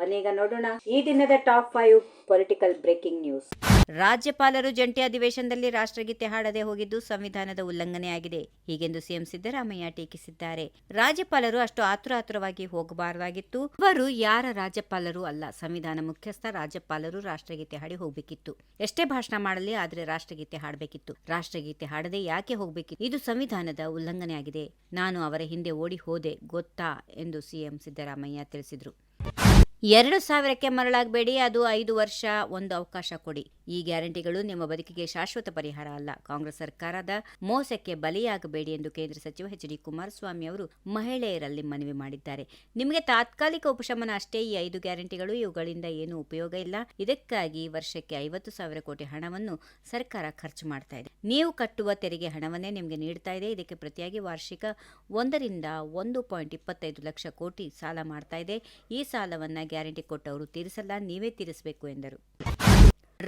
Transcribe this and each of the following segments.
ಬನ್ನೀಗ ನೋಡೋಣ ಈ ದಿನದ top five political breaking news. ರಾಜ್ಯಪಾಲರು ಜಂಟಿ ಅಧಿವೇಶನದಲ್ಲಿ ರಾಷ್ಟ್ರಗೀತೆ ಹಾಡದೆ ಹೋಗಿದ್ದು ಸಂವಿಧಾನದ ಉಲ್ಲಂಘನೆಯಾಗಿದೆ ಹೀಗೆಂದು ಸಿಎಂ ಸಿದ್ದರಾಮಯ್ಯ ಟೀಕಿಸಿದ್ದಾರೆ. ರಾಜ್ಯಪಾಲರು ಅಷ್ಟು ಆತುರ ಆತುರವಾಗಿ ಹೋಗಬಾರದಾಗಿತ್ತು. ಅವರು ಯಾರ ರಾಜ್ಯಪಾಲರು ಅಲ್ಲ. ಸಂವಿಧಾನ ಮುಖ್ಯಸ್ಥ ರಾಜ್ಯಪಾಲರು ರಾಷ್ಟ್ರಗೀತೆ ಹಾಡಿ ಹೋಗ್ಬೇಕಿತ್ತು. ಎಷ್ಟೇ ಭಾಷಣ ಮಾಡಲಿ ಆದ್ರೆ ರಾಷ್ಟ್ರಗೀತೆ ಹಾಡಬೇಕಿತ್ತು. ರಾಷ್ಟ್ರಗೀತೆ ಹಾಡದೆ ಯಾಕೆ ಹೋಗ್ಬೇಕಿತ್ತು? ಇದು ಸಂವಿಧಾನದ ಉಲ್ಲಂಘನೆಯಾಗಿದೆ. ನಾನು ಅವರ ಹಿಂದೆ ಓಡಿ ಹೋದೆ ಗೊತ್ತಾ ಎಂದು ಸಿಎಂ ಸಿದ್ದರಾಮಯ್ಯ ತಿಳಿಸಿದರು. ಎರಡು ಸಾವಿರಕ್ಕೆ ಮರಳಾಗಬೇಡಿ, ಅದು ಐದು ವರ್ಷ ಒಂದು ಅವಕಾಶ ಕೊಡಿ. ಈ ಗ್ಯಾರಂಟಿಗಳು ನಿಮ್ಮ ಬದುಕಿಗೆ ಶಾಶ್ವತ ಪರಿಹಾರ ಅಲ್ಲ. ಕಾಂಗ್ರೆಸ್ ಸರ್ಕಾರದ ಮೋಸಕ್ಕೆ ಬಲಿಯಾಗಬೇಡಿ ಎಂದು ಕೇಂದ್ರ ಸಚಿವ ಎಚ್ ಡಿ ಕುಮಾರಸ್ವಾಮಿ ಅವರು ಮಹಿಳೆಯರಲ್ಲಿ ಮನವಿ ಮಾಡಿದ್ದಾರೆ. ನಿಮಗೆ ತಾತ್ಕಾಲಿಕ ಉಪಶಮನ ಅಷ್ಟೇ ಈ ಐದು ಗ್ಯಾರಂಟಿಗಳು, ಇವುಗಳಿಂದ ಏನೂ ಉಪಯೋಗ ಇಲ್ಲ. ಇದಕ್ಕಾಗಿ ವರ್ಷಕ್ಕೆ ಐವತ್ತು ಸಾವಿರ ಕೋಟಿ ಹಣವನ್ನು ಸರ್ಕಾರ ಖರ್ಚು ಮಾಡ್ತಾ ಇದೆ. ನೀವು ಕಟ್ಟುವ ತೆರಿಗೆ ಹಣವನ್ನೇ ನಿಮಗೆ ನೀಡ್ತಾ ಇದೆ. ಇದಕ್ಕೆ ಪ್ರತಿಯಾಗಿ ವಾರ್ಷಿಕ ಒಂದರಿಂದ ಒಂದು ಪಾಯಿಂಟ್ ಇಪ್ಪತ್ತೈದು ಲಕ್ಷ ಕೋಟಿ ಸಾಲ ಮಾಡ್ತಾ ಇದೆ. ಈ ಸಾಲವನ್ನ ಗ್ಯಾರಂಟಿ ಕೊಟ್ಟವರು ತೀರಿಸಲ್ಲ, ನೀವೇ ತೀರಿಸಬೇಕು ಎಂದರು.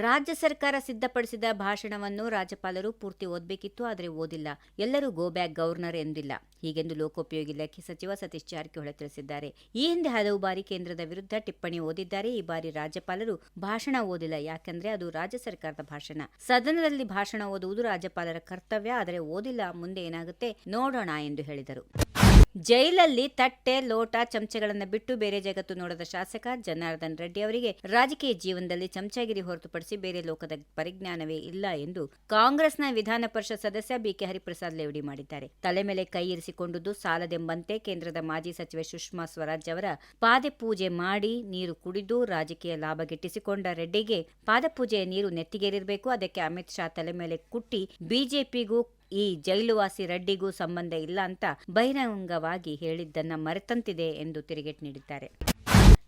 ರಾಜ್ಯ ಸರ್ಕಾರ ಸಿದ್ಧಪಡಿಸಿದ ಭಾಷಣವನ್ನು ರಾಜ್ಯಪಾಲರು ಪೂರ್ತಿ ಓದಬೇಕಿತ್ತು, ಆದರೆ ಓದಿಲ್ಲ. ಎಲ್ಲರೂ ಗೋ ಬ್ಯಾಕ್ ಗವರ್ನರ್ ಎಂದಿಲ್ಲ. ಹೀಗೆಂದು ಲೋಕೋಪಯೋಗಿ ಇಲಾಖೆ ಸಚಿವ ಸತೀಶ್ ಜಾರಕಿಹೊಳಿ ತಿಳಿಸಿದ್ದಾರೆ. ಈ ಹಿಂದೆ ಹಲವು ಬಾರಿ ಕೇಂದ್ರದ ವಿರುದ್ಧ ಟಿಪ್ಪಣಿ ಓದಿದ್ದಾರೆ. ಈ ಬಾರಿ ರಾಜ್ಯಪಾಲರು ಭಾಷಣ ಓದಿಲ್ಲ. ಯಾಕಂದ್ರೆ ಅದು ರಾಜ್ಯ ಸರ್ಕಾರದ ಭಾಷಣ. ಸದನದಲ್ಲಿ ಭಾಷಣ ಓದುವುದು ರಾಜ್ಯಪಾಲರ ಕರ್ತವ್ಯ. ಆದರೆ ಓದಿಲ್ಲ, ಮುಂದೆ ಏನಾಗುತ್ತೆ? ನೋಡೋಣ ಎಂದು ಹೇಳಿದರು. ಜೈಲಲ್ಲಿ ತಟ್ಟೆ, ಲೋಟ, ಚಮಚೆಗಳನ್ನು ಬಿಟ್ಟು ಬೇರೆ ಜಗತ್ತು ನೋಡದ ಶಾಸಕ ಜನಾರ್ದನ್ ರೆಡ್ಡಿ ಅವರಿಗೆ ರಾಜಕೀಯ ಜೀವನದಲ್ಲಿ ಚಮಚಗಿರಿ ಹೊರತುಪಡಿಸಿ ಬೇರೆ ಲೋಕದ ಪರಿಜ್ಞಾನವೇ ಇಲ್ಲ ಎಂದು ಕಾಂಗ್ರೆಸ್ನ ವಿಧಾನ ಪರಿಷತ್ ಸದಸ್ಯ ಬಿಕೆ ಹರಿಪ್ರಸಾದ್ ಲೇವಡಿ ಮಾಡಿದ್ದಾರೆ. ತಲೆ ಮೇಲೆ ಕೈ ಇರಿಸಿಕೊಂಡುದು ಸಾಲದೆಂಬಂತೆ ಕೇಂದ್ರದ ಮಾಜಿ ಸಚಿವೆ ಸುಷ್ಮಾ ಸ್ವರಾಜ್ ಅವರ ಪಾದಪೂಜೆ ಮಾಡಿ ನೀರು ಕುಡಿದು ರಾಜಕೀಯ ಲಾಭ ಗಿಟ್ಟಿಸಿಕೊಂಡ ರೆಡ್ಡಿಗೆ ಪಾದಪೂಜೆಯ ನೀರು ನೆತ್ತಿಗೇರಿರಬೇಕು. ಅದಕ್ಕೆ ಅಮಿತ್ ಶಾ ತಲೆ ಮೇಲೆ ಕುಟ್ಟಿ ಬಿಜೆಪಿಗೂ ಈ ಜೈಲುವಾಸಿ ರೆಡ್ಡಿಗೂ ಸಂಬಂಧ ಇಲ್ಲ ಅಂತ ಬಹಿರಂಗವಾಗಿ ಹೇಳಿದ್ದನ್ನ ಮರೆತಂತಿದೆ ಎಂದು ತಿರುಗೇಟ್ ನೀಡಿದ್ದಾರೆ.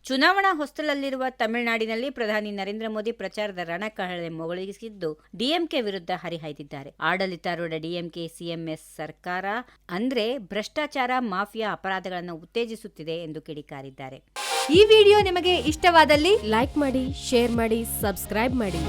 ಚುನಾವಣಾ ಹೊಸ್ತಲಲ್ಲಿರುವ ತಮಿಳುನಾಡಿನಲ್ಲಿ ಪ್ರಧಾನಿ ನರೇಂದ್ರ ಮೋದಿ ಪ್ರಚಾರದ ರಣಕಹಳೆ ಮೊಗಳಿಸಿದ್ದು ಡಿಎಂಕೆ ವಿರುದ್ಧ ಹರಿಹಾಯ್ದಿದ್ದಾರೆ. ಆಡಳಿತಾರೂಢ ಡಿಎಂಕೆ, ಸಿಎಂಎಸ್ ಸರ್ಕಾರ ಅಂದ್ರೆ ಭ್ರಷ್ಟಾಚಾರ, ಮಾಫಿಯಾ ಅಪರಾಧಗಳನ್ನು ಉತ್ತೇಜಿಸುತ್ತಿದೆ ಎಂದು ಕಿಡಿಕಾರಿದ್ದಾರೆ. ಈ ವಿಡಿಯೋ ನಿಮಗೆ ಇಷ್ಟವಾದಲ್ಲಿ ಲೈಕ್ ಮಾಡಿ, ಶೇರ್ ಮಾಡಿ, ಸಬ್ಸ್ಕ್ರೈಬ್ ಮಾಡಿ.